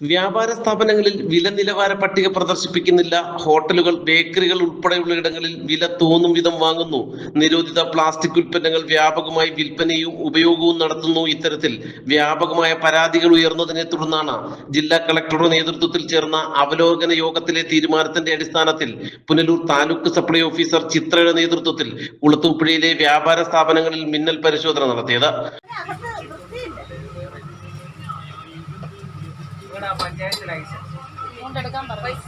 വ്യാപാര സ്ഥാപനങ്ങളിൽ വില നിലവാര പട്ടിക പ്രദർശിപ്പിക്കുന്നില്ല. ഹോട്ടലുകൾ ബേക്കറികൾ ഉൾപ്പെടെയുള്ള ഇടങ്ങളിൽ വില തോന്നും വിധം വാങ്ങുന്നു. നിരോധിത പ്ലാസ്റ്റിക് ഉൽപ്പന്നങ്ങൾ വ്യാപകമായി വിൽപ്പനയും ഉപയോഗവും നടത്തുന്നു ഇത്തരത്തിൽ. വ്യാപകമായ പരാതികൾ ഉയർന്നതിനെ തുടർന്നാണ് ജില്ലാ കളക്ടറുടെ നേതൃത്വത്തിൽ ചേർന്ന അവലോകന യോഗത്തിലെ തീരുമാനത്തിന്റെ അടിസ്ഥാനത്തിൽ പുനലൂർ താലൂക്ക് സപ്ലൈ ഓഫീസർ ചിത്രയുടെ നേതൃത്വത്തിൽ കുളത്തൂപ്പുഴയിലെ വ്യാപാര സ്ഥാപനങ്ങളിൽ മിന്നൽ പരിശോധന നടത്തിയത്. ഇവിടെ പഞ്ചായത്ത് ലൈസൻസ് കൊണ്ടെടുക്കാൻ പറയും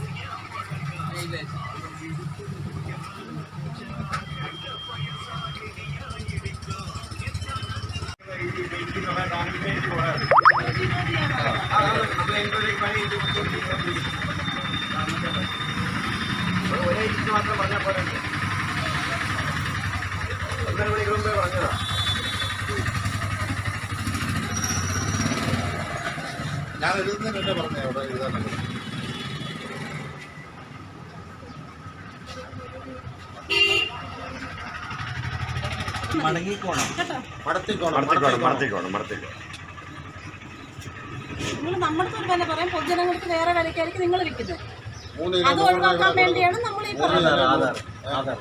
മാത്രം പറഞ്ഞാൽ പോലെ ഒന്നര മണിക്ക് മുമ്പേ പറഞ്ഞതാ ഞാൻ എഴുതുന്നതിനെ പറഞ്ഞേ അവിടെ എഴുതാനത് മടങ്ങിക്കോണം. മടത്തിക്കോണം മടത്തിക്കോണം മടത്തിക്കോണം. മടത്തിക്കോണം നിങ്ങൾ നമ്മൾക്ക് ഒരു വില പറയാം പൊതുജനങ്ങൾക്ക് വേറെ വിലക്കായിരിക്കും നിങ്ങൾ വിൽക്കുന്നത്. അത് ഒഴിവാക്കാൻ വേണ്ടിയാണ് നമ്മൾ ഈ മൂന്ന്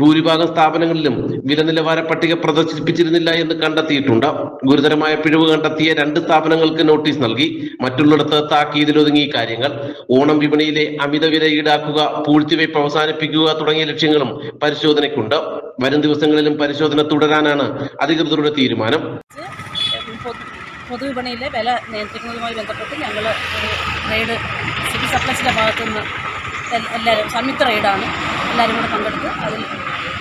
ഭൂരിഭാഗം സ്ഥാപനങ്ങളിലും വില നിലവാര പട്ടിക പ്രദർശിപ്പിച്ചിരുന്നില്ല എന്ന് കണ്ടെത്തിയിട്ടുണ്ട്. ഗുരുതരമായ പിഴവ് കണ്ടെത്തിയ രണ്ട് സ്ഥാപനങ്ങൾക്ക് നോട്ടീസ് നൽകി. മറ്റുള്ളിടത്ത് താക്കീതിലൊതുങ്ങി കാര്യങ്ങൾ. ഓണം വിപണിയിലെ അമിത വില ഈടാക്കുക പൂഴ്ത്തിവയ്പ് അവസാനിപ്പിക്കുക തുടങ്ങിയ ലക്ഷ്യങ്ങളും പരിശോധനയ്ക്കുണ്ട്. വരും ദിവസങ്ങളിലും പരിശോധന തുടരാനാണ് അധികൃതരുടെ തീരുമാനം. പൊതുവിപണിയിലെ വില നിയന്ത്രിക്കുന്നതുമായി ബന്ധപ്പെട്ട് ഞങ്ങൾ റെയ്ഡ് സിവിൽ സപ്ലൈസിന്റെ ഭാഗത്തുനിന്ന് എല്ലാവരും സംയുക്ത റെയ്ഡാണ്. എല്ലാവരും കൂടെ പങ്കെടുത്ത്. അതിൽ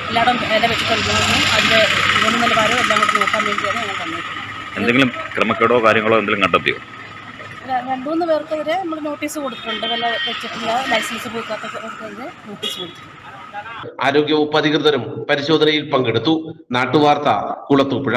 എല്ലായിടം ഇല വെച്ചിട്ടുണ്ടെന്നും അതിന്റെ ഗുണനിലവാരവും എല്ലാം കൂടെ നോക്കാൻ വേണ്ടിയാണ് ഞങ്ങൾ തന്നിട്ടുള്ളത് എന്തെങ്കിലും ക്രമക്കേടോ കാര്യങ്ങളോ എന്തെങ്കിലും കണ്ടെത്തിയോ? രണ്ടുമൂന്ന് രണ്ട് മൂന്ന് പേർക്കെതിരെ നമ്മൾ നോട്ടീസ് കൊടുത്തിട്ടുണ്ട്. വില വെച്ചിട്ടില്ല. ലൈസൻസ് പോകാത്തവർക്കെതിരെ നോട്ടീസ് കൊടുത്തിട്ടുണ്ട്. ആരോഗ്യവകുപ്പ് അധികൃതരും പരിശോധനയിൽ പങ്കെടുത്തു. നാട്ടുവാർത്ത കുളത്തൂപ്പുഴ.